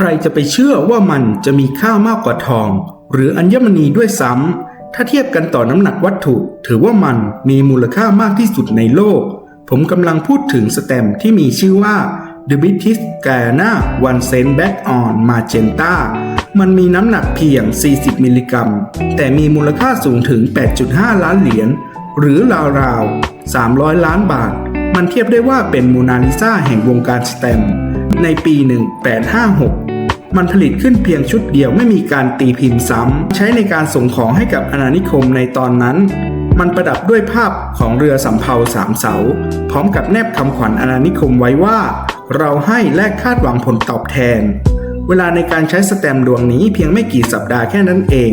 ใครจะไปเชื่อว่ามันจะมีค่ามากกว่าทอง หรืออัญมณีด้วยซ้ำ ถ้าเทียบกันต่อน้ำหนักวัตถุ ถือว่ามันมีมูลค่ามากที่สุดในโลก ผมกำลังพูดถึงสแตมที่มีชื่อว่า The British Guyana One Cent Back on Magenta มันมีน้ำหนักเพียง 40 มิลลิกรัม แต่มีมูลค่าสูงถึง 8.5 ล้านเหรียญ หรือราวๆ 300 ล้านบาท มันเทียบได้ว่าเป็นโมนาลิซาแห่งวงการสแตมป์ในปี 1856 มันผลิตขึ้นเพียงชุดเดียวไม่มีการตีพิมพ์ซ้ำ ใช้ในการส่งของให้กับอาณานิคมในตอนนั้น มันประดับด้วยภาพของเรือสำเภาสามเสา พร้อมกับแนบคำขวัญอาณานิคมไว้ว่า เราให้และคาดหวังผลตอบแทน เวลาในการใช้สแตมดวงนี้เพียงไม่กี่สัปดาห์แค่นั้นเอง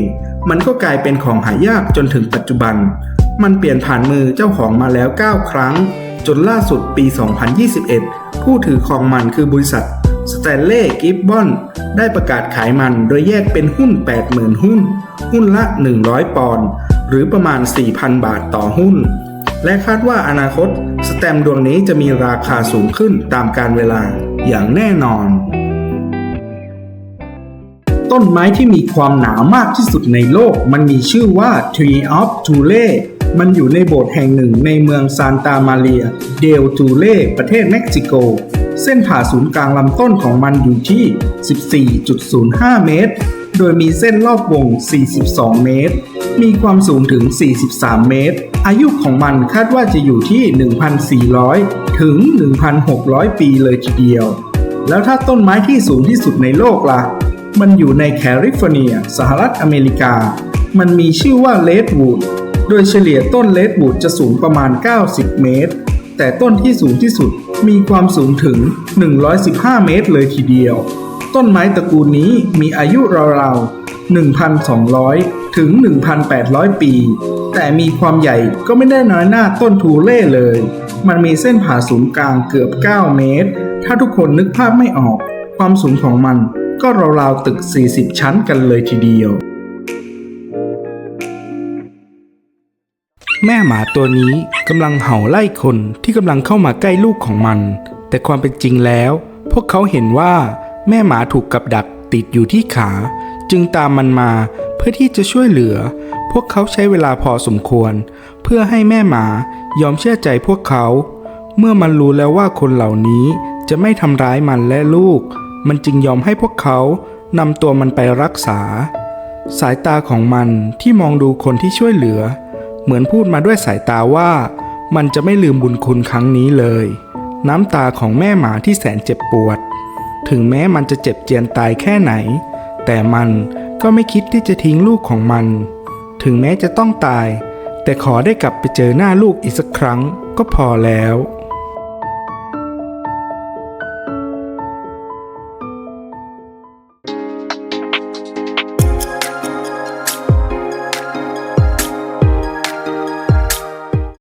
มันก็กลายเป็นของหายากจนถึงปัจจุบัน มันเปลี่ยนผ่านมือเจ้าของมาแล้ว 9 ครั้ง จนล่าสุดปี 2021 ผู้ถือครองมันคือบริษัทสแตนเล่กิฟบอน ได้ประกาศขายมันโดยแยกเป็นหุ้น 80,000 หุ้น หุ้นละ 100 ปอนด์หรือประมาณ 4,000 บาทต่อหุ้น และคาดว่าอนาคต สแตมดวงนี้จะมีราคาสูงขึ้นตามกาลเวลาอย่างแน่นอน ต้นไม้ที่มีความหนามากที่สุดในโลก มันมีชื่อว่า Tree of Tule มันอยู่ในโบสถ์แห่งหนึ่งในเมืองซานตามาเรีย เดลตูเล่ ประเทศเม็กซิโก เส้นผ่าศูนย์กลางลำต้นของมันอยู่ที่ 14.05 เมตร โดยมีเส้นรอบวง 42 เมตร มีความสูงถึง 43 เมตร อายุของมันคาดว่าจะอยู่ที่ 1,400 ถึง 1,600 ปีเลยทีเดียว แล้วถ้าต้นไม้ที่สูงที่สุดในโลกล่ะ มันอยู่ในแคลิฟอร์เนีย สหรัฐอเมริกา มันมีชื่อว่าเลดวูด โดยเฉลี่ยต้นเลดวูดจะสูงประมาณ 90 เมตร แต่ต้นที่สูงที่สุดมีความสูงถึง 115 เมตรเลยทีเดียว ต้นไม้ตระกูลนี้มีอายุราวๆ 1,200 ถึง 1,800 ปี แต่มีความใหญ่ก็ไม่ได้น้อยหน้าต้นทูเล่เลย มันมีเส้นผ่าศูนย์กลางเกือบ 9 เมตร ถ้าทุกคนนึกภาพไม่ออก ความสูงของมันก็ราวๆตึก 40 ชั้นกันเลยทีเดียว แม่หมาตัวนี้กำลังเห่าไล่คนที่กำลังเข้ามาใกล้ลูกของมัน แต่ความเป็นจริงแล้ว พวกเขาเห็นว่าแม่หมาถูกกับดักติดอยู่ที่ขา จึงตามมันมาเพื่อที่จะช่วยเหลือ พวกเขาใช้เวลาพอสมควร เพื่อให้แม่หมายอมเชื่อใจพวกเขา เมื่อมันรู้แล้วว่าคนเหล่านี้จะไม่ทำร้ายมันและลูก มันจึงยอมให้พวกเขานำตัวมันไปรักษา สายตาของมันที่มองดูคนที่ช่วยเหลือ เหมือนพูดมาด้วยสายตาว่า มันจะไม่ลืมบุญคุณครั้งนี้เลย น้ำตาของแม่หมาที่แสนเจ็บปวด ถึงแม้มันจะเจ็บเจียนตายแค่ไหน แต่มันก็ไม่คิดที่จะทิ้งลูกของมัน ถึงแม้จะต้องตาย แต่ขอได้กลับไปเจอหน้าลูกอีกสักครั้งก็พอแล้ว